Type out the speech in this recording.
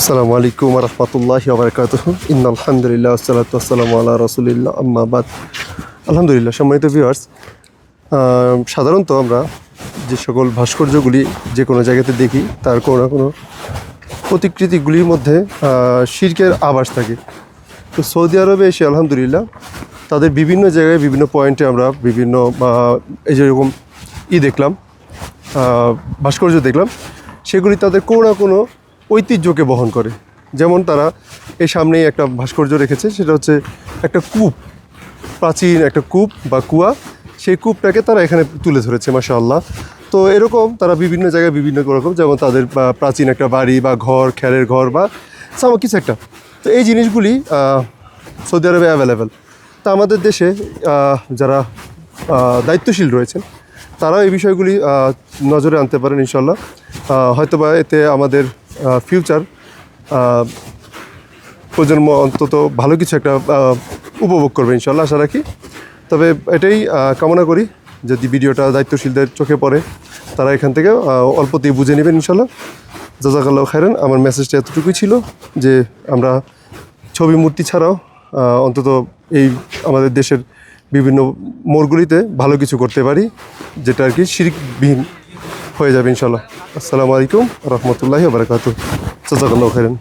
আসসালামু আলাইকুম রহমতুল্লাহ আবরকাত ইন আলহামদুলিল্লাহ আসসালাতু আসসালামু আল্লাহ রসুলিল্লাহ আম্মাবাদ আলহামদুলিল্লাহ, সম্মানিত ভিউয়ার্স সাধারণত আমরা যে সকল ভাস্কর্যগুলি যে কোনো জায়গাতে দেখি, তার কোনো না কোনো প্রতিকৃতিগুলির মধ্যে শিরকের আভাস থাকে। তো সৌদি আরবে এসে আলহামদুলিল্লাহ তাদের বিভিন্ন জায়গায় বিভিন্ন পয়েন্টে আমরা বিভিন্ন এই যেরকম ই দেখলাম ভাস্কর্য দেখলাম। সেগুলি তাদের কোনো না কোনো ঐতিহ্যকে বহন করে। যেমন তারা এই সামনেই একটা ভাস্কর্য রেখেছে, সেটা হচ্ছে একটা কূপ, প্রাচীন একটা কূপ বা কুয়া। সেই কূপটাকে তারা এখানে তুলে ধরেছে মাসা আল্লাহ তো এরকম তারা বিভিন্ন জায়গায় বিভিন্ন রকম, যেমন তাদের প্রাচীন একটা বাড়ি বা ঘর খ্যারের ঘর বা সামা কিছু একটা। তো এই জিনিসগুলি সৌদি আরবে অ্যাভেলেবেল তা আমাদের দেশে যারা দায়িত্বশীল রয়েছেন, তারাও এই বিষয়গুলি নজরে আনতে পারেন ইনশাল্লাহ হয়তোবা এতে আমাদের ফিউচার প্রজন্ম অন্তত ভালো কিছু একটা উপভোগ করবে ইনশাল্লাহ, আশা রাখি। তবে এটাই কামনা করি, যদি ভিডিওটা দায়িত্বশীলদের চোখে পড়ে, তারা এখান থেকে অল্পতেই বুঝে নেবেন ইনশাল্লাহ। জাজাকাল্লাহ খাইরান আমার মেসেজটা এতটুকুই ছিল যে আমরা ছবি মূর্তি ছাড়াও অন্তত এই আমাদের দেশের বিভিন্ন মোড়গুলিতে ভালো কিছু করতে পারি, যেটা আর কি শিরিকবিহীন হয়ে যাবে ইনশাল্লাহ। আসসালামু আলাইকুম রহমতুল্লাহ বারকাত জাজাকাল্লাহ খাইরান